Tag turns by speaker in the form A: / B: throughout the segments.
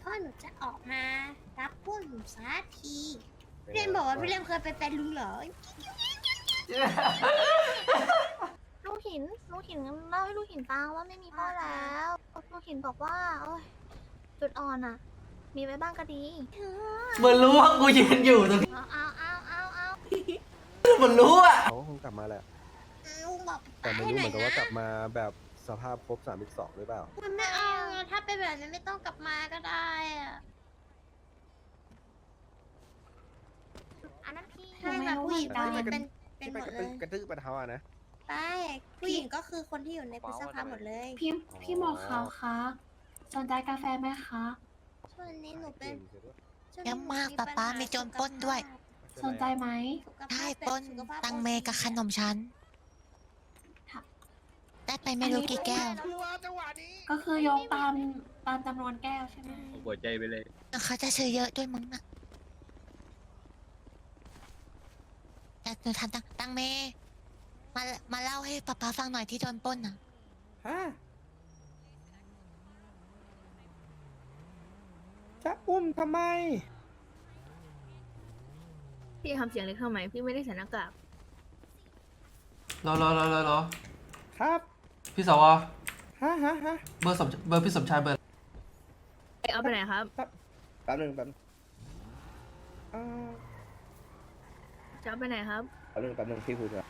A: พ่อหนูจะออกมา รับพวกหนูสักทีพี่เรียนบอกว่าพี่เรียนเคยเป็นแฟนลุงเหรอ
B: ลูกหิน ลูกหินเล่าให้ลูกหินฟังว่าไม่มีพ่อแล้ว ลูกหินบอกว่าโอ้ยจุดอ่อนอะมีไว้บ้างก็ดี
C: เหมือนรู้ว่ากูยืนอยู่ตรงนี้
B: เอาเอาเอาเอาเอา
C: เหมือนรู้อะ
D: เขาก็คงกลับมาแหละ
A: ลุงบอก
D: แต่ไม่รู้เหมือนกันว่ากลับมาแบบ สภาพครบ32หรือเปล่า
A: มันไม่เอาอะถ้าเป็นแบบนั้นไม่ต้องกลับมาก็ได้อะ
B: อันนั้นพี่
A: ใช่ค่ะผู้หญิง
D: ไม่
A: ผู้ห
D: รู้
A: ญิง
D: เหมื
A: เป็
D: อน
A: น
D: กัน
A: เป็นหมดเลย
D: กระตื้อกระตื้อปะเทาอะนะ
A: ใช่ผู้หญิงก็คือคนที่อยู่ในพฤษภาหมดเลย
E: พี่พี่หมอขาวคะสนใจกาแฟไหมคะ
A: ช่วงนี้หนูเป็นช่วง
F: เย
A: นี้
F: อะ
A: หนู
F: มาก
A: ปัญ
F: ป๊าป๊า
A: ห
F: มีโจรปล้นด้วย
E: สนใจไหม
A: สุขภาพ
F: ได้ปล้น
A: สุขภาพ
F: ตังเมกับขนมชั้น
E: ค่ะ
F: ได้ไปไม่รู้กี่แก้ว
E: ก็คือยกตามตามจำนวนแก้วใช่ไหม
G: หัวใจไปเลย
F: เขาจะซื้อเยอะด้วยมึงนะแต่หนูทำตังตังเม มามาเล่าให้ป๊าป๊าฟังหน่อยที่โดนปล้นอะ
H: ฮะจะอุ้มทำไม
B: พี่ทำเสียงเล็กทำไมพี่ไม่ได้ใส่หน้ากาก
C: รอรอรอรอรอ
H: ครับ
C: พี่สว
H: ฮะฮะฮะ
C: เบอร์สมเบอร์พี่สมชายเบอร์
B: เอาไปไหนครับ
H: แป๊บหนึงแป๊บนึงอ่า
B: จะเอาไปไหนครับ
H: แป๊บหนึงแป๊บหนึงพี่คุยก่อน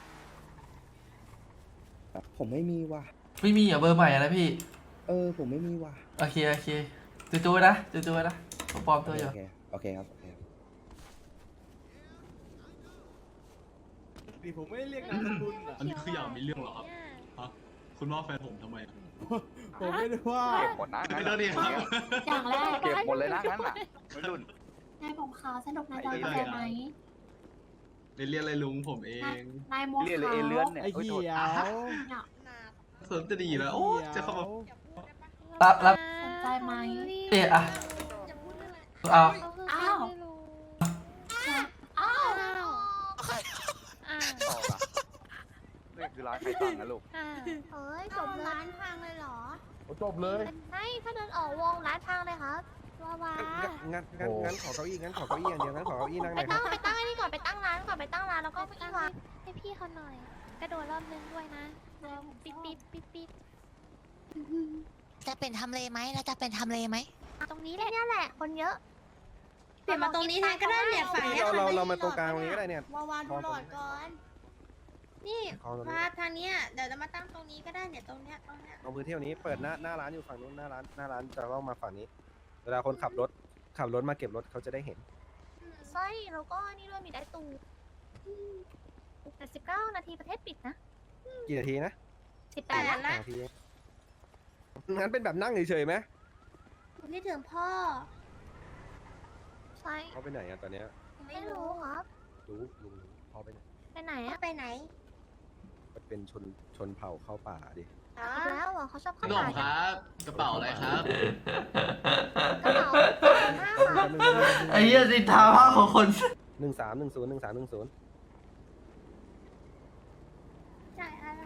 H: ผมไม่มีว่ะ
C: ไม่มีเหรอะเบอร์ใหม่อะนะพี่
H: เออ ผมไม่มีว่ะ
C: โอเคโอเคจู่ๆนะจู่ๆนะผมปลอมตัวอยู่
H: โอเค โอเคครับโอเคครับ
I: ดิผมไม่ได้เรียกนามสกุลอะ
G: อันนี้คืออยากมีเรื่องเหรอครับฮะ คุณว่าแฟนผมทำไมอะ
H: ผมไม่ได้ว่า
I: เก็บหมดนะ
G: ไม่ต้องดิครับ
E: อย่างแรก
I: เก็บหมดเลยนะงั้นอะวัยรุ่น
E: นายผมขาวสนุกนายจะเอากาแฟไหม
G: ไปเรียนอะไรลุงผมเอง
E: นายโม
I: เรียกเลย
E: ขา
I: เอ
E: ว
I: เลื่อนเนี่ย
H: ไอ้
I: โอ้ย
H: เขี
I: โทษ
H: ยว
G: เสริมจะดีแล้วโอ้จะเข้ามา
C: รับรับ
E: สนใจไหม
C: เอะอะ
A: อย่าพูดเรื่องอะไร
C: เอา
E: อ้าว อ้าว
I: ต่อปะนี่ คือร้านใครตั้งนะลูก
B: เฮ้ยจ
A: จ
B: บบเล
A: ร้ายนพังเลยเหรอ
D: จบเลย
B: ไม่ถ้าเดินออกวงร้านทางเลยครับ
A: ว้าวา
D: งั้นงั้นงั้นขอเก้าอี้งั้นขอเก้าอี้อย่างเดียวงั้นขอเก้าอี้นั่งห
B: ไป
D: น่อยค
B: ตั้
D: รับ
B: งไปตั้งไอ้นี่ก่อนไปตั้งร้านก่อนไปตั้งร้านแล้วก็ไปตั้งร้าน
F: ให้พี่เขาหน่อย กระโดดรอบนึงด้วยนะปิ๊บปิ๊บปิ๊บปิ๊บจะเป็นทำเลไหมเราจะเป็นทำเลไหม
B: ตรงนี้แหละเนี่ยแหละ คนเยอะ
A: เปลี่ยนมาตรงนี้แทนก็ได้เนี่ยฝั่งเนี้ย
D: เราเรา
A: ฝั่
D: เรา
A: นี้
D: มาตรงกลางตรงนี้ก็ได้เนี่ย
A: วาวาดูหลอดก่อน นี่
D: คลองตรงนี้
A: มาทางเนี้ยเดี๋ยวจะมาตั้งตรงนี้ก็ได้เนี่ยตรงเนี้ยตรงเนี้ย
D: ตรงพื้นที่ตรงนี้เปิดหน้าหน้าร้านอยู่ฝั่งนู้นหน้าร้านหน้าร้านจะต้องมาฝั่งนี้ เวลาคนขับรถขับรถมาเก็บรถเขาจะได้เห็น
B: ใช่แล้วก็นี่ด้วยมีได้ตูแต่สิบเก้านาทีประเทศปิดนะ
D: กี่นาทีนะ
B: สิบแป
A: แต่
B: ด
A: ละ
D: นาทีงั้นเป็นแบบนั่งเฉยๆไหม
A: คุณที่ถึงพ่อ
B: ใช่
D: เขาไปไหนอะตอนเนี้ย
B: ไม่รู้ครับ
D: รู้ลุงเขาไปไหน
B: ไปไหน
A: พ่อ
B: อะ
A: ไปไหน
D: มัน เป็นชนชนเผ่าเข้าป่าดิ
A: อ๋อ
B: อีกแล้วเหรอเขาชอบ
G: ข
B: เข้าน
G: ม
B: ป่า
G: ค
B: กัน
G: รับ กระเป๋าอะไรครับ
B: กระเป๋าห้าค่ะ
C: ไอ้เหี้ยสินทาภาพของคน
D: หนึ่งสามหนึ่งศูนย์หนึ่งสามหนึ่งศูนย์
A: จ่ายอะไร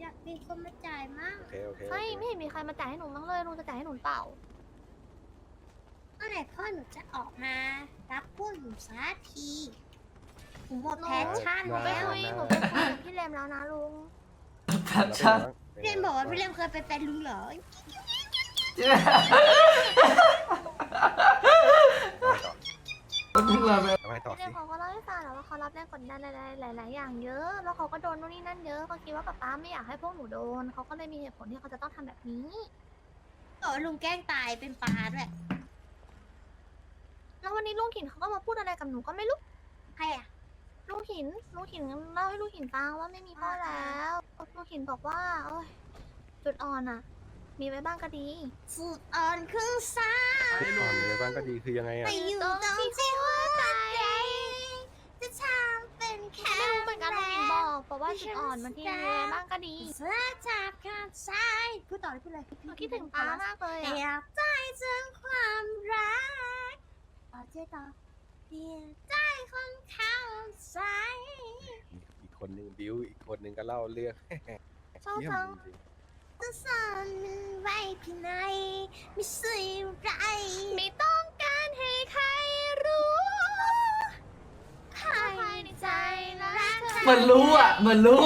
A: อยากมีคนมาจ่ายมั่ง
D: โอเคโอเคโอ
B: ใช่
D: เค
B: ไม่เห็นมีใครมาจ่ายให้หนูมั้งเลยลุงจะจ่ายให้หนูเปล่า
A: เมื่อไหร่พ่อหนูจะออกมา รับพวกหนูสักที หนูหมดแพชชั่น
B: หนูไป
A: แล้ว
B: คุยหนูไปคุยกับพี่เลมแล้วนะลุง
C: แพชชั่น
A: พี่เรียนบอกว่าพี่เรียนเคยเป็นแฟนลุงเหรอ
C: มึงละแบบ
D: ทำไมต่อ
B: พี่เล
D: สิ
B: มเขาก็เล่าให้ฟังแหละว่าเขารับแรงกดดันหลายๆอย่างเยอะ แล้วเขาก็โดนนู่นนี่นั่นเยอะเขาคิดว่าป๊าป๊าไม่อยากให้พวกหนูโดน เขาก็เลยมีเหตุผลที่เขาจะต้องทำแบบนี้
A: โอ้ลุงแกล้งตายเป็นปลาด้วย
B: แล้ววันนี้ลุงหินเขาก็มาพูดอะไรกับหนูก็ไม่รู้
A: ใครอะ
B: ลุงหินลุงหินเล่าให้ลุงหินฟังว่าไม่มีพ่อแล้วลุงหินบอกว่าโอ้ยจุดอ่อนอะมีไว้บ้างก็ดี
A: สูตรอ่อนครึ่งซ้าย
D: อ่อนเลยบ้างก็ดีคือยังไงอะ
A: ไปอยู่ตรงที่หัวใจจะทำเป็นแค่
B: ไม่รู้เหมือนกันลุงหินบอกบอกว่าจุดอ่อนบางทีมีไว้บ้างก็ดี
A: เสื้อจับข้างซ้ายพูดต่อเลยพูดเลย
B: หนูคิดถึงป้ามากเลย
A: เดี
B: อะ
A: ยวใจถึงความรักต่อเจ๊ต่อเดียวใจ คนเข้าใจ
D: อีกคนหนึ่งบิวอีกคนหนึ่งก็เล่าเรื่อง
B: เศร้า
D: เยี่ยม
B: จัง
D: จริง
A: จะซ่อนมันไว้ภายในไม่ใช่ไร
B: ไม่ต้องการให้ใครรู้ภายในใจรักเธอ
C: มือนรู้อะมือนรู้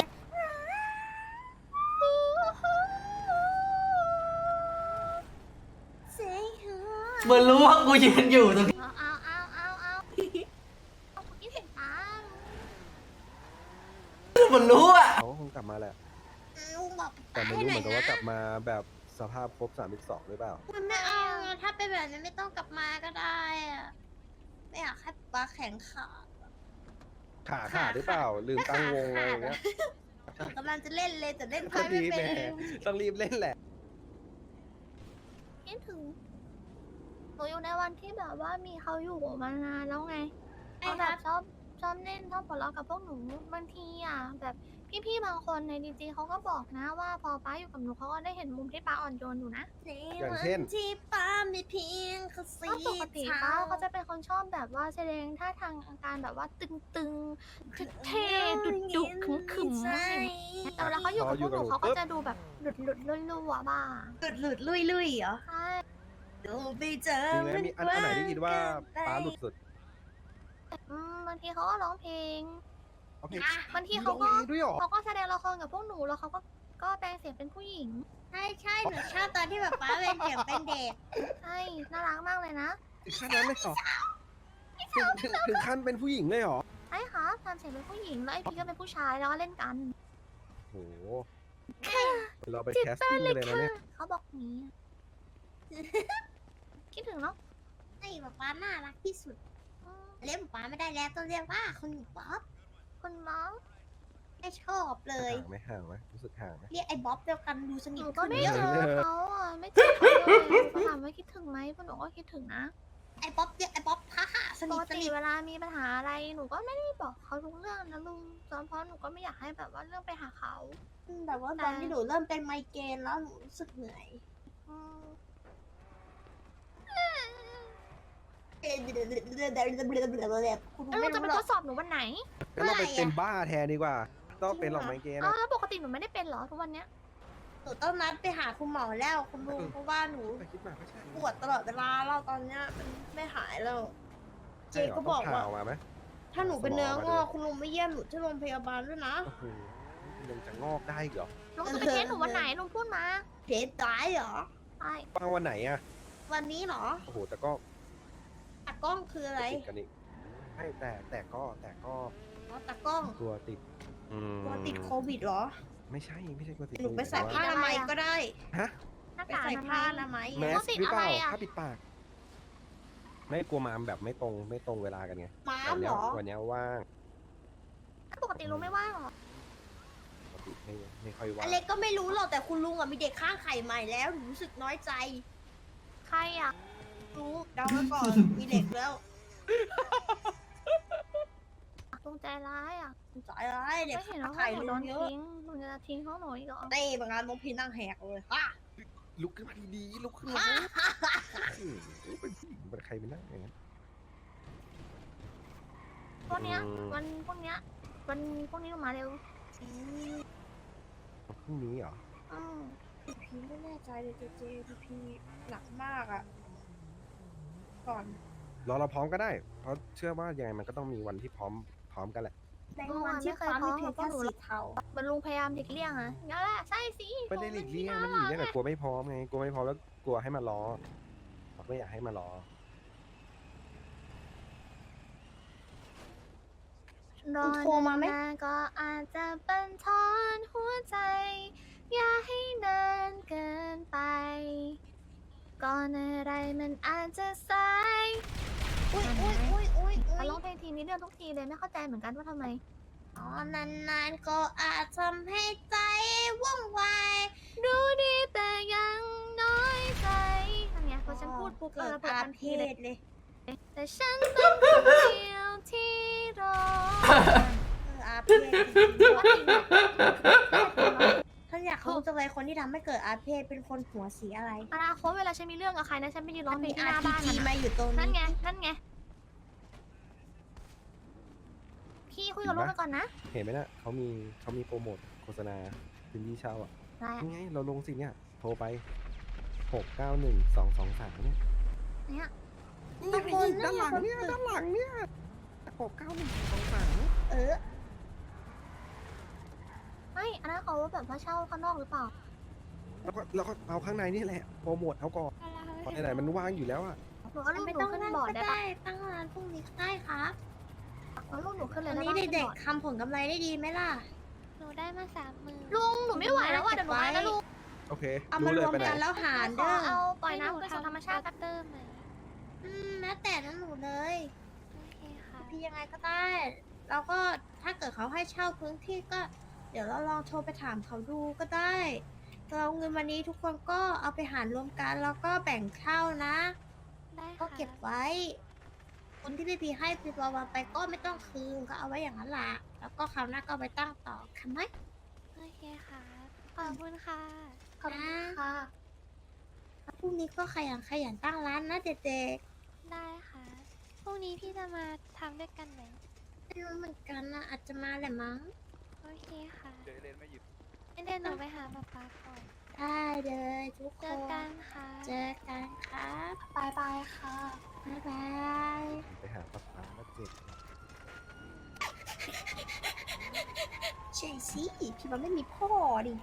A: เสียหั
C: นรู้ว่ากูยืนอยู่ตรงนี้
B: เอาเอาเอาเอาเอาเอาคิดเห็นตาม
C: เห มือนรู้อะ
D: เขาคงกลับมาแหละ
A: ลุงบอก
D: แต่ไม่รู้เหมือนกันว่ากลับมาแบบสภาพครบ32หรือเปล่า
A: มันไม่เอาอะถ้าเป็นแบบนั้นไม่ต้องกลับมาก็ได้อะไม่อยากให้ปลาแข็งขา
D: ขาขาดหรือเปล่า ลืมตั้งวงอะไรอย่างเงี้ย
A: กำลังจะเล่นเลยแต่เล่น
D: ก็
A: ไพ่ไม่
D: ดี
A: เป็
D: แห
A: น
D: ม่ต้องรีบเล่นแหละ
B: คิดถึงหนูอยู่ในวันที่แบบว่ามีเขาอยู่มานานแล้วไง
A: ไอ้
B: เขา
A: ค
B: แบ
A: รั
B: บบชอบ ชอบเล่นชอบหัวเราะกับพวกหนูบางทีอะแบบพี่ๆบางคนในดีจีเขาก็บอกนะว่าพอป้าอยู่กับหนูเขาก็ได้เห็นมุมที่ป้าอ่อนโยนอยู่นะ
D: อย่างเช่น
A: วัที่ป้ามีเพียงเขาสี
B: ก็ปกติ
A: เทา
B: ป้าก็จะเป็นคนชอบแบบว่าแสดงท่าทางอาการแบบว่าตึงๆเท่ๆดุดุๆขึมขึม
A: ใช่
B: แต่เวลาเขาอยู่กับพวกหนูเขาก็จะดูแบบหลุดหลุดๆลุ่ๆอะบ้าง
A: หลุดหลุดลุยลุยเหรอ
B: ใช่
A: ดูไปเจอ
D: จริงไหมมีอันอันไหนที่คิดว่า
A: มันกว้ง
D: ป้าหลุดสุด
B: อืมบางทีเขาก็ร้องเพลง
D: เอาเพลง
B: บางที
D: ร้
B: เขา
D: องเพ
B: ก็
D: ลงด้วยเหรอ
B: เขาก็แสดงละครกับพวกหนูแล้วเขาก็ก็แปลงเสียงเป็นผู้หญิง
A: ใช่ใช่หนูชอบตอนที่แบบป้าเป็นเด็กเป็นเด็ก
B: ใช่น่ารักมากเลยนะ
D: ถึงขั้นนั้นเลยเหรอถึงถึงถึงขั้นเป็นผู้หญิงเลยเหรอ
B: ใช่ค่ะทำเสียงเป็นผู้หญิงแล้วไอพีก็เป็นผู้ชายแล้วก็เล่นกัน
D: โหเราไปแคสติ้งกันเลยนะเนี่ย
B: เขาบอกนี้คิดถึงเนาะ
A: ไอ้แบบป้าน่ารักที่สุด
B: อืม
A: เรียกป้าไม่ได้แล้วต้องเรียกว่าคุณบ๊อบ
B: คุณน้อง
A: ไม่ชอบเลย
D: ห่างไหมห่างไหมรู้สึกห่างไหม
A: เรียกไอ้บ๊อบเดียวกันดูส
B: ห
A: นิท
B: นูก็
A: ขึ้น
B: ไม่
A: เย
B: เจ
A: อะ
B: อเขาอะไม่เจอเขาเลยก็ถามว่าคิดถึงไหมพวกหนูก็คิดถึงนะ
A: ไอ้บ๊อบเรียกไอ้บ๊อบฮ่าฮ่าส
B: ป
A: นิท
B: ก
A: ส
B: ติ
A: นิท
B: เวลามีปัญหาอะไรหนูก็ไม่ได้บอกเขาทุกเรื่องนะลุงเพราะหนูก็ไม่อยากให้แบบว่าเรื่องไปหาเขา
A: แต่ว่าตอนที่หนูเริ่มเป็นไมเกรนแล้วหนูรู้สึกเหนื่อย
B: อืม
A: คุณ
B: แล้วเราจะไปทดสอบหนูวันไหน
D: งั้นเราไปเป็นบ้าแทนดีกว่า ต้องเป็นหรอกไมเกน
B: อ้าว
D: อะ
B: แล้วปกติหนูไม่ได้เป็นเหรอทุกวันเนี้ย
A: หนูต้องนัดไปหาคุณหมอแล้วคุณลุงเพราะว่าหนู
D: ไปคิดมาไม่ใช่
A: ปวดตลอดเวลาเราตอนเนี้ยมันไม่หายแล้ว เจก็บอกว่า
D: มาไหม
A: ถ้าหนูเป็นเนื้อง
D: อก
A: คุณลุงไม่เยี่ยมหนูที่โรงพยาบาลด้วยนะ
D: โอ้โหยังจะงอกได้อีกเหรอ
B: ลุงจะไปเทสหนูวันไหนลุงพูดมา
A: เพชรตายเหรอ
B: ใช่
D: ฟังวันไหนอะ
A: วันนี้เหรอ
D: โอ้โห แต่ก็
A: กล้องคืออะไร
D: ติดกันอีกไม่แต่แต่ก็แต่ก็
A: อ๋อตากล้อง
D: ตัวติด อืม
A: ตัวติดโควิดเหรอ
D: ไม่ใช่ไม่ใช่ตัวติด
A: หนูไปใส่
D: แต่
A: ผ้า
D: ว่า
A: อนามัยก็ได้
D: ฮะ
B: หน้า
A: ไป
B: กาก
A: ใส่
B: อนา
A: ผ้า
B: มั
A: อยนามัย
D: แม
B: ต้
D: ส
B: องติด
D: หรือเปล่า
B: อะไรอะ
D: ผ้าปิดปาก ไม่กลัวมามแบบไม่ตรงไม่ตรงเวลากันไง
A: ม้า
D: วัน
A: เหร
D: เนี้ย
A: อ
D: วันเนี้ยว่าง
B: ปกติลุงไม่ว่างเหรอ
D: ปกติไม่ไม่ค่อยว่าง
A: อเล็กก็ไม่รู้หรอกแต่คุณลุงอะมีเด็กข้างไข่ใหม่แล้วหนูรู้สึกน้อยใจ
B: ใครอะ
A: รู้เดาไว้ก่อน มีเด็กแล้ว
B: ลุงใจร้ายอะ
A: ใจร้ายเด็ก
B: ไม่เห็นว่า
A: ไข่
B: หนู
A: ลุ
B: โด
A: ง
B: น
A: เยอะ
B: ทิ้งลุงจะทิ้งเขาหนูอีกเหรอ
A: เต้บางงานน้องพีนั่งแหกเลยฮ่า
D: ลุกขึ้นมาดีๆลุกขึ้นมาอืมเป็นผู้หญิงเป็นใครไปนั่งอย่างนั้น
B: พวกเนี้ย
D: อืม
B: วันพวกเนี้ยวันพวกนี้หนูมาเร็ว
D: พรุ่งนี้เหรอ
B: อืม
A: พีไม่แน่ใจเลยเจเจพีพีหนักมากอะ ก่อน
D: รอเราพร้อมก็ได้ เพราะเชื่อว่ายังไงมันก็ต้องมีวันที่พร้อมพร้อมกันแหละ
A: ในวันที่ฟ้ามีเพียงแค่สีเทา
B: เหมันลุงพยายามหลีกเลี่ยงอะงั้นแหละใช่สิ
D: ไม่ได้หลีกเลี่ยงมันหลีกเลี่ยงแต่กลัวไม่พร้อมไง กลัวไม่พร้อมแล้วกลัวให้มารอไม่อยากให้มารอ
B: รอนานๆก็อาจจะบันทอนหัวใจ อย่าให้นานเกินไป ก่อนอะไรมันอาจจะสาย
A: อุ้ยอุ้ยอุ้ยอุ้ยอุ้
B: เขา
A: ย
B: ร้องเพลงทีนี้เรื่องทุกทีเลยไม่เข้าใจเหมือนกันว่าทำไม
A: อ๋อนานๆก็อาจทำให้ใจว่องไว
B: ดูดีแต่ยังน้อยใจทำไงพอฉันพูดปุ๊บ
A: เกิด
B: ระเบิด
A: อา
B: ทัน
A: เพ
B: ทีเลย
A: ศเลย
B: แต่ฉันเป็นคนเดียวที่รอ
A: เอออาเพศจริงๆ
B: ว่าจริงเหรอ
A: ท่านอยากรู้จังเลยคนที่ทำให้เกิดอาเพศเป็นคนหัวสีอะไร
B: อนาคตเวลาฉันมีเรื่องกับใครนะฉันไปยืนร้
A: มั
B: อง
A: น
B: เพล
A: มี
B: งที่หน้าบ้าน
A: RPG
B: มัน
A: มา
B: อะ
A: อยู่ตรง
B: นั่น
A: นี้
B: ไงนั่นไงพี่คุยกับลูกไปก่อนนะ
D: เห็นไหมนะเขามีเขามีโปรโมทโฆษณาพื้นที่เช่าอะ
B: ได้
D: นี่ไงเราลงสิเนี่ย โทรไปหกเก้าหนึ่งสองสองสามเนี่ย
B: เนี่ย
D: นี่ไงด้านหลังเนี่ยด้านหลังเนี่ยหกเก้าหนึ่งสองสาม
A: เออ
B: ไม่อันนั้นเขาแบบว่าเช่าข้างนอกหรือเปล่า
D: แล้วก็แล้วก็เอาข้างในนี่แหละโปรโมทเอาก่อนเพราะไหนๆมันว่างอยู่แล้วอะ
B: หนูเอารูป
A: ไม่
B: หนู
A: ต้อง
B: ขึ้น
A: นั่ง
B: บอร์ด
A: ก็
B: ได้
A: ได้
B: ปะ
A: ตั้งร้านพรุ่งนี้ก็ได้ครับ
B: เอารูปหนูขึ้นเลย
A: วัน
B: ได้
A: นี้
B: ปะ
A: เด็ก
B: ขึ้นบอร์
A: ๆทำผลกำไรได้ดีไหมล่ะ
F: หนูได้มาสามหมื่น
B: ลุงหนูไม่ไหวแล้วว่ะเดี๋ยวหนูมานะลุง
D: โอเค
A: เอามา
D: รู้
A: ร
D: เลยว
A: ม
D: ไปไหน
A: กันแล้วหาร
B: ขอ
A: เด้อ
B: เอาปล่อยน้ำคืนสู่ธรรมชาติ
F: เตอร์ไหม
A: อืมแล้วแต่นั้นหนูเลย
F: โอเคค่ะ
A: พี่ยังไงก็ได้ แล้วก็ถ้าเกิดเขาให้เช่าพื้นที่ก็ เดี๋ยวเราลองโทรไปถามเขาดูก็ได้เราเงินวันนี้ทุกคนก็เอาไปหารรวมกันแล้วก็แบ่งเช่านะ
F: ได้
A: ก็
F: ค่ะ
A: เก็บไว้ คนที่พี่พีให้พี่บอลไปก็ไม่ต้องคืนก็เอาไว้อย่างนั้นละแล้วก็คราวหน้าก็เอาไปตั้งต่อคันไหม
F: โอเคค่ะขอบคุณค่ะ
A: ขอบคุณค่ะ แล้วพรุ่งนี้ก็ขยันขยันตั้งร้านนะเด็ก
F: ได้ค่ะพรุ่งนี้พี่จะมาทำด้วยกันไหม
A: ๆไม่รู้เหมือนกันนะอาจจะมาแหละมั้ง
F: โอเคค่ะ
I: เดี๋ยวเล่นไม่หยิบ
F: งั้นเดี๋ยวหนูไปหาป๊าป๊าก่อน
A: ได้เลยทุกค
F: เจอน กันค่ะ
A: เจอกันครับ
B: บายบายค่ะ
A: บ๊ายบาย
D: ไปหาป้าป้าแล้วเจ็บ
A: ใช่สิพี่มันไม่มีพ่อดิ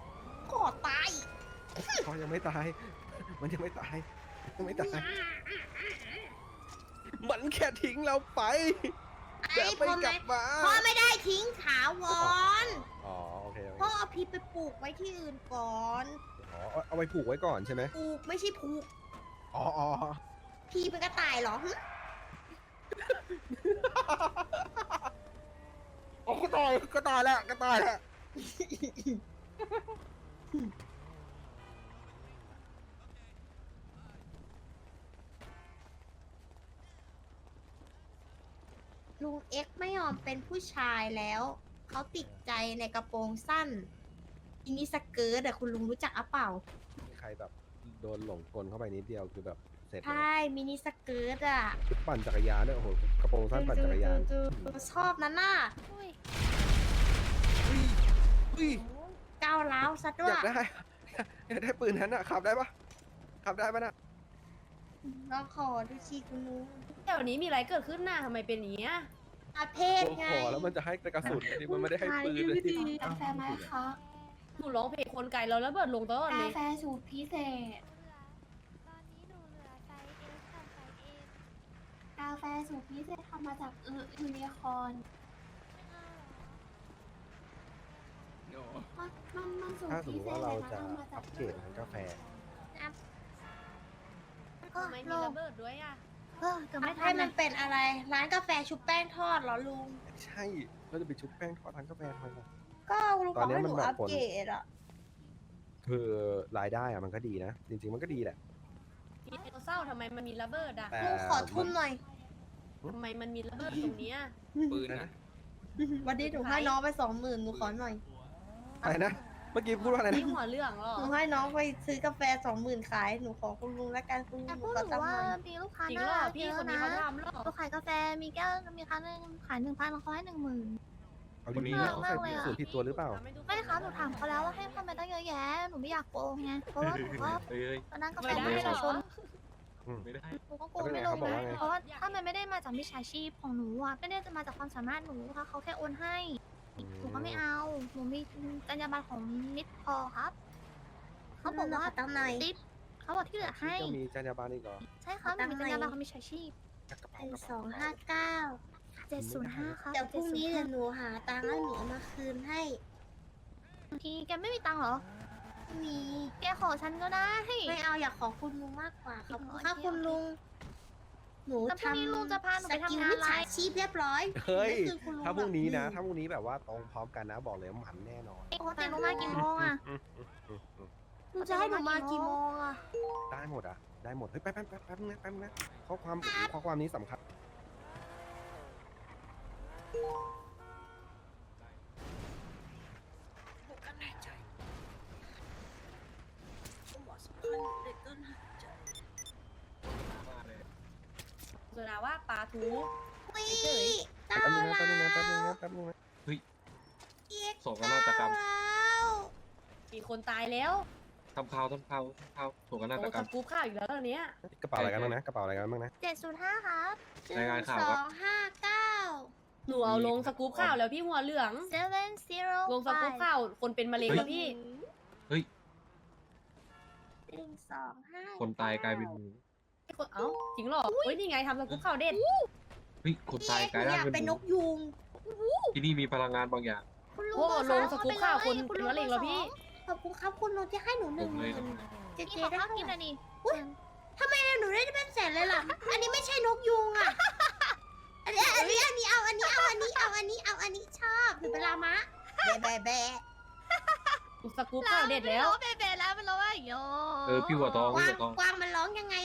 A: พ่อตาย
D: พ่อยังไม่ตาย มันยังไม่ตาย ยังไม่ตาย มันแค่ทิ้งเราไป แบ
A: ไอ้
D: บ
A: พ่
D: ไม่
A: อก
D: ลั
A: ไม่
D: บมา
A: พ่อไม่ได้ทิ้งถาวร
D: อ๋อโอเคโอเค
A: พ่อเอาพี่ไปปลูกไว้ที่อื่นก่อน
D: อ๋อเอาเอาไปผูกไว้ก่อนใช่ไหม
A: ปลูกไม่ใช่ผูก
D: อ๋ออ๋อ
A: พี่เป็นกระต่ายเหรอหึ
D: โอ้ก็ตายก็ตายแล้วก็ตายแล้ว
A: ลุงเอ็กซ์ไม่ยอมเป็นผู้ชายแล้ว เขาติดใจในกระโปรงสั้นอินิสเกิร์ตอะคุณลุงรู้จักอะเปล่า
D: ใครแบบโดนหลงกลเข้าไปนิดเดียวคือแบบเสร็จเลย
A: ใช่ มินิสเกิร์ตอะ
D: ปั่นจักรยานด้วยโอ้โหกระโปรงสั้นปั่นจักรยาน
A: ดูดูดูชอบนั่นน่ะ
F: อุ้ย
D: อุ้ย
A: ก้าวร้าวซะด้ว
D: อยยากได้อยากได้ปืนนั้นอะขับได้ปะขับได้ปะน่ะ
A: ลองขอดูชีคุณลุง
E: เดี๋ยวนี้มีอะไรเกิดขึ้นน่ะทำไมเป็นอย่างเงี้ย
A: อาเพศ
D: โอ้
A: ไง
D: โหแล้วมันจะให้แต่กระสุนที่มันไม่ได้ให้ปืนเลย
E: กาแฟไหมคะหนูร้องเพลงคนไก่เราแล้วเบิดลงตลอดเลย
F: ตอนนี้หนูเหลือไซส์ S กับไซส์ M
B: กาแฟสูตรพิเศษทำมาจากยูนิคอร์นมันมันสูตร
D: ถ้าสมม
B: พิ
D: ติ
B: เศ
D: ว่า
B: ษ
D: เรา
B: เลยนะ
D: จะ
B: ทำมาจา
D: อั
B: ก
D: ปเกรดร้านกาแฟ
A: ก็
E: ทำไมมี
A: ลุง
E: ระเบิดด้วยอะ
B: เออเกือบไม่ทั
A: ให้
B: นเล
A: มัน
B: ย
A: เป็นอะไร ร้านกาแฟชุบแป้งทอดเหรอลุง
D: ใช่เราจะไปชุบแป้งทอดร้านกาแฟทำไมล่ะ
A: ก็ลุง
D: ต
A: บ
D: อ
A: อนก
D: นี้
A: ให้ห
D: มัน
A: นู
D: แบบ
A: อัป
D: ผล
A: เกรดอะ
D: คือรายได้อะมันก็ดีนะ จริง ๆ มันก็ดีแหละ
E: มีไดโนเสาร์ทำไมมันมีระเบิดอะ
D: แต่
A: ลุงขอทุนหน่อย
E: ทำไมมันมีระเบิดตรงเนี้ย
I: ปืนนะ
A: วันนี้หนูให้น้องไปสองหมื่นหนูขอหน่อย
D: อะไรนะเมื่อกี้พูดว่าอะไร
E: นี่
D: นะ
E: หัวเรื่องเหรอ
A: หนูให้น้องไปซื้อกาแฟสองหมื่นขาย หนูขอคุณลุงแล้วกันคุณลุ
B: แต่
A: งห
B: พู
A: นู
B: ด
A: ขอ
B: ถึง
A: ตั้ง
B: ว่า
A: หน่อย
B: มีลูกค้า
E: จริง
B: น่า
E: เหรอ
B: รัก
E: พี่
B: เย
E: ค
B: อะ
E: นนี้
B: นะ
E: เขาทำเหรอ
B: เราขายกาแฟมีแก้วมีครั้งหนึ่งขายหนึ่งพันเขาให้หนึ่งหมื่น
D: เอา
I: คนนี้
D: ดีๆ
B: เหรอ
D: เขาใส่สูตรผิดตัวหรือเปล่า
B: ไม่ครับหนูถามเขาแล้วว่าให้ทำไมตั้งเยอะแยะหนูไม่อยากโกงไงเพราะว่าหนูก็
I: เอ้ย
B: ตอนนั้นกาแฟ
E: ไม่ได้
B: ประ
E: หร
B: ชา
E: อ
B: ชน
I: ไม่ได้
B: หนูก็กลัวไม่ลง
D: เขาบอก
B: นะ
D: ว่าไง
B: เพราะว่าถ้ามันไม่ได้มาจากมิจฉาชีพของหนูอะไม่ได้จะมาจากความสามารถหนูถ้าเขาแค่โอนให้ห นูก็ไม่เอา หนูมีจรรยาบรรณของมิตรพอครับ เขาบอกว่า
A: ขตั้งหน่อย
B: ติ๊บเขาบอกที่เหลือให้
D: ก็มีจรรยาบรรณอีกเหรอ
B: ใช่ครับหนูมีจรรยาบรรณของมิจฉาชีพ
D: กระเป๋า
A: เป็น
D: กระ
A: สอ
D: เป๋าง
A: ห้าเก้า
B: เจ็ดศูนย์ห้าครับ
A: เดี๋ยวพรุ่งนี้เดี๋ยวหนูหาตังค์แล้วหนูเอามาคืนให้
B: บางทีแกไม่มีตังค์เหรอ
A: ไม่มี
B: แกขอฉันก็ได้
A: ไม่เอาอยากขอคุณลุงมากกว่าขอบคุณครับ
B: โอเค
A: คุณลุง หนู
B: แล้วพรุ่งนี้
A: ทำ
B: ลุงจะพาหนูไป
A: สกิล
B: ทำงาน
A: มิจ
B: อะไร
A: ฉาชีพเรียบร้อย
D: เฮ้ย
A: ไม่คืนคุณลุง
D: ถ้าพรุ่งนี้นะ
A: หรอก
D: ถ้าพรุ่งนี้แบบว่าตรงพร้อมกันนะบอกเลยว่ามันแน่นอน
B: ปกติลุงมากี่โมงอะ
A: ลุงจะให้หนูมากี่โมงอะ
D: ได้หมดอะ ได้หมด เฮ้ยแป๊บแป๊บแป๊บแป๊บนึงนะแป๊บนึงนะข้อความข้อความนี้สำคัญ
E: โซดาว่าปลาทู
A: วิ
E: เฉย
A: เก้า
D: แป๊บนึงนะ
A: แล้
D: แป๊บนึงนะแป๊บนึง
A: ว
D: นะแป๊บนึงนะ
A: เอ็กซ์
I: โศกนาฏกรรม
A: เก้าแล้ว
E: จ
J: มีคนตายแล้ว
G: ทำข่าวทำข่าวทำข่าวถูกกันนา
J: โอ้
G: ฏกร
J: ส
G: รม
J: กู๊ปข่าวอีกแล้วตอนเนี้ย
D: กระเป๋าอะไรกันบ้างนะกระเป๋าอะไรกันบ้างนะ
B: เจ็ดศูนย์ห้าครับ
G: รายงานข่าว
A: ส
G: ค
A: อ
G: รับ
A: งห้าเก้า
J: หนูเอาลงสกู๊ปข่าวแล้วพี่หัวเหลือง
B: seven zero
J: ลงสกู๊ปข่าวคนเป็นมะเร็งแล้วพี่
G: เฮ้ย
A: หนึ่งสองห้า
G: คนตายกลายเป็นหมู
J: คนเอ้าจริงเหรอเฮ้ยนี่ไงทำสกู๊ปข่าวเด็ด
G: เฮ้ยคนตาย
A: พี่
G: กลาย
A: เอกหนู
G: ร่า
A: องยาก
G: เป็
A: เป็นน
G: ห
A: น
G: มู
A: กยุง
G: ที่นี่มีพลังงานบางอย่าง
B: คุณลุง
J: โอ้
B: เบอร์
J: ลง
B: อง
J: สกู๊ปข่าวคน
B: เอาไป
J: เป็น
B: เลย
J: มะเร็งแล้วพี่
A: ขอบคุณครับคุณลุงที่ให้หนูหนึ่งหมื่น
G: ผมเลย
A: เจ
B: พี่
A: เจ
B: ขอ
A: ได้
B: ข้าว
A: เท่า
B: กิน
A: ไห
B: ห
A: ร่
B: น่อยดิ
A: ทำไมหนูได้เป็นแสนเลยล่ะ อันนี้ไม่ใช่นกยุงอะ อันนี้อันนี้อันนี้เอาอันนี้เอาอันนี้เอาอันนี้เอาอันนี้ชอบหรือเป็นลามะแบะแบะแบะ
J: สกู๊ปข่าวเด็ดแล้ว
B: เบเบแล้วมันร้องว่าอย่างเงี้ย
G: เออพี่หัวทอง
A: ก
G: พี่
A: วาง
G: หัวทอง
A: กวางมันร้องยังไง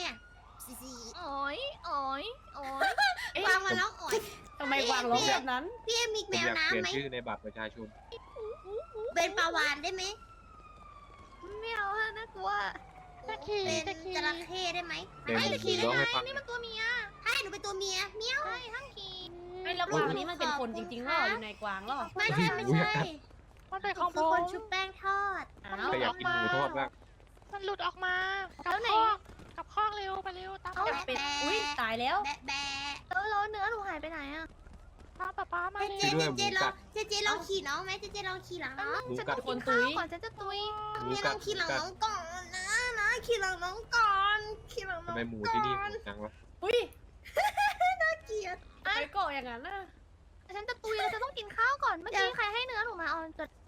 A: อะ ซีซี
B: โอ้ยโอ้ยโอ้ย
J: เอ๊ะ
A: กวางมันร้องโอย
J: ทำไมกวางร้องแบบนั้น
A: พี่เอ็มมี
G: ผม
A: แมว
G: อยากเปลี่ยน
A: น้ำไหม
G: ชื่อในบัตรประชาชน
A: เป็นปลาวานได้ไหม
B: ไม่เอาอะน่ากลัว
A: เป็นจระเข้ได้ไหม
G: เดี๋ยวผมขี่ร้องให้ฟัง
B: นี่มันตัวเมีย
A: ให้หนูเป็นตัวเมียเมียว
B: ใช่ทั้งขี่
J: ไอ้แล้วกวางนี้มันเป็นคนจริงๆเหรออยู่ในกวางเหรอ
A: ไม่ใช่ไม่ใช่
F: มันเป็นของผ
A: คือคน
F: ม
A: ชุบแป้งทอด
J: อ้าว
G: ใครอยากกินหมูทอดบ้าง
F: มันหลุดออกมากับ
B: แล้วไหน
F: ข้อก กับข้อกเร็วไปเร็วตาม
B: เอา
F: ไป
J: เป็นอุ้ยตายแล้ว
A: แบะแบะ
B: แล้วแล้วเนื้อหนูหายไปไหนอะ
F: ป้าป้าป้ามา
A: เจ
F: เร็
A: เจ
F: ว
A: เจเจลองเจเจลองขี่น้องไหมเจเจลองขี่หลังน้อง
G: หมู
B: ฉัน
G: กั
B: ต้
G: ด
B: องกินข้าวก่อนฉันจะตุย
G: หมู
A: เจล
G: กั
A: อ
G: ด
A: งขี่หลัง
G: กัด
A: น้องก่อนนะนะขี่หลังน้องก่อนขี่หลังน้
G: ทำ
A: อง
G: ไมหมูที่นี่โหดจังวะ
J: อุ้ย
A: เกลียด
J: ไปเกาะอย่างนั้นน่ะ
B: ฉันจะตุยแล้วฉันต้องกินข้าวก่อนเมื่อกี้ใครให้เนื้อหนูมาเอาจดกระ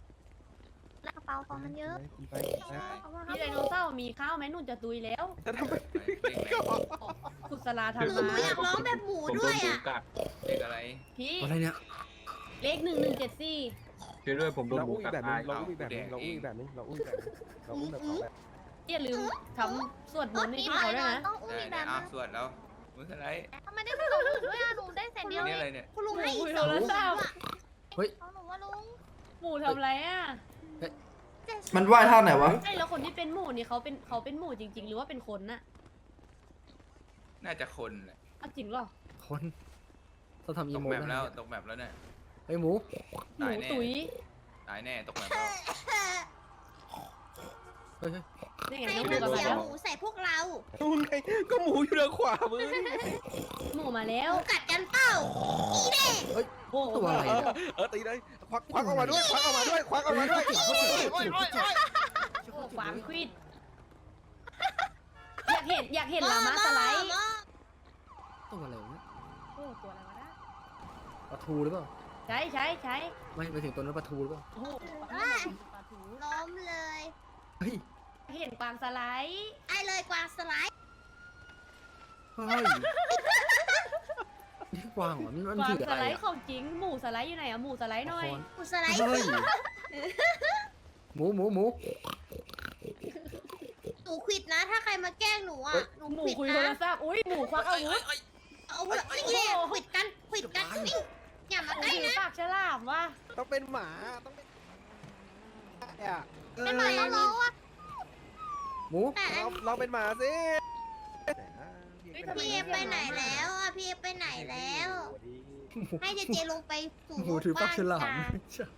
B: เป๋าของมันเยอะ
D: ไป
B: เอามาครั
J: พี่ไดโนเสาร์มีข้าวไหมนุ่นจะตุยแล้ว
D: จะทำไม
J: กุศลาทำ
A: นูหนู
J: มา
A: อยากร้องแบบหมู
G: ผมโด
A: ด้วย
G: หมู
A: อะ
G: กัด
J: พี่
H: อะไรเนี่ย
J: เลขหนึ่งหนึ่งเจ็ดสี่
G: ช่วยด้วยผมโดน
D: เรา
G: หมู
D: อุ้มอี
G: กัด
D: แบบนึ
G: ตางย
D: เราอุ้มอีกแบบนึงเราอุ้มอีกแบบนึงเราอุ้มอีกแบบนึงเราอุ้มแบบสองแบบ
J: อย่าลืมทำสวดม
B: น
J: ต์ให้
B: นี้
J: พี่เขา
B: เล
J: ด้วยนะ
B: ต้องอุ้มอีกแบบนึง
I: สวดแล้วมืออะไร
B: ทำไมได้ไม่ลงอื่นด้วยอะหนูได้แสนเดียว
I: นี่
B: เอ
I: อะไรเนี่ย
A: คุณลุงให้อีก
J: โอ้ย
A: สอง
J: โทรศัพท์
A: อะ
B: ของหนูว่าลุง
J: หมูทำไรอะ
H: มันว่ายท่าไหนวะ
J: ไอ้แล้วคนที่เป็นหมูนี่เขาเป็นเขาเป็นหมูจริง ๆ หรือว่าเป็นคนน่ะ
I: น่าจะคนแหละ
J: เอาจริงเหรอ
H: คนต้องทำอี
I: ตก
H: โม
I: แมป
H: นะ
I: แล้วตกแมปแล้วเนี่ย
H: ไอ้ยหมู
J: หมูตุ๋ย
I: ตายแน่ตกแมปแล้ว
H: เฮ้ยเฮ้ย
J: นี่ไง
A: ใส่
J: น้องห
A: ห
J: มู
A: มู
J: กลับมา
A: เสีย
J: แล้ว
A: หมูใส่พวกเรา
D: นู่นไงก็หมูอยู่ทางขวามือนี่
J: หมูมาแล้
A: ห
J: ว
A: มูกัดกันเปล่าอีเด้
J: โอ้
H: ตัวอะไรเนี่ย
D: เออตีเลยควักควักออกมาด้วยควักออกมาด้วยควักออกมาด้วย
J: ฟาร์มควิด อยากเห็นอยากเห็นลามาสไลด์
H: ตัวอะไรวะเนี่ย
J: โอ้ตัวอะไรวะนะ
H: ปลาทูหรือเปล่า
J: ใช้ใช้ใช้
H: ไม่ไปถึงตัวนั้นปลาทูหรือเปล่า
J: โอ้โหปลาทู
A: ล้มเลย
H: เฮ้ย
J: เห็นกวางสไลด์
A: ไอ้เลยกวางสไลด์
H: เฮ้ยนี่กวางเหรอนี่มัน
J: กวาง
H: ถือ
J: ส
H: อะไร
J: ไลด์
H: อะ
J: ของจริง หมูสไลด์อยู่ไหนอะหมูสไลด์หน่อย
H: คอน
A: กูสไลด์
H: เฮ้ยหมูหมูหมู
A: หนูควิดนะ ถ้าใครมาแกล้งหนูอะหนู
J: หมู
A: ควิด
J: คุยโทร
A: นะ
J: ศัพท์อุ้ยหมูควักอาวุธ
A: เอาเถอะนี่แหละควิดกันควิดกันนี่อย่ามา
J: หมู
A: ใกล้
J: ถือ
A: นะ
J: ปากฉลามว่ะ
D: ต้องเป็นหมาต้องเป็นอะ
B: เป็นหมาแล้วเราอะ
H: หมู
A: แต่อั
D: เรา
A: น
D: เราเป็นหมาสิ
A: พี่เอไปไหนแล้วอะพี่เอไปไหนแล้ว ให้เจเจลงไปสู่
H: หมูถือปลาฉลาม
A: บ้นกง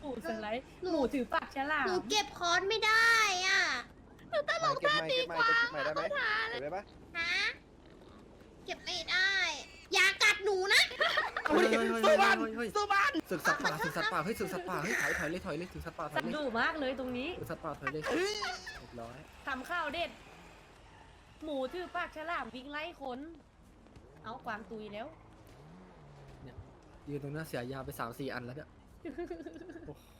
J: หมูสไลด์หมูถือปากฉลา
A: หนู
J: ม
A: เก็บค้อนไม่ได้อะ
D: ตลกท่าตีกวางเก็บใหม่ได้ไหมเก็บได้ปะ
A: ฮะเก็บไม่ได้อย่ากัด หนูนะ
H: เฮ้ยเฮ้ยเฮ้ยเฮ้ยเฮ้ยสู้บ้านศึกสัตว์ป่าศึกสัตว์ป่าเฮ้ยศึกสัตว์ป่าเฮ้ยถอยถอยเลยถอยเลยศึกสัตว์ป่าถ
J: สั
H: อย
J: ต
H: เลย
J: ว์ดุมากเลยตรงนี้
H: ศึกสัตว์ป่าถอยเลยเรียบร้อย
J: ทำข้าวเด็ด หมูถือปากฉลามวิ่งไล่คนเอากวางตุยแล้ว
H: ยืนตรงหน้าเสียยาไปสามสี่อันแล้วเนี่ยโอ้โห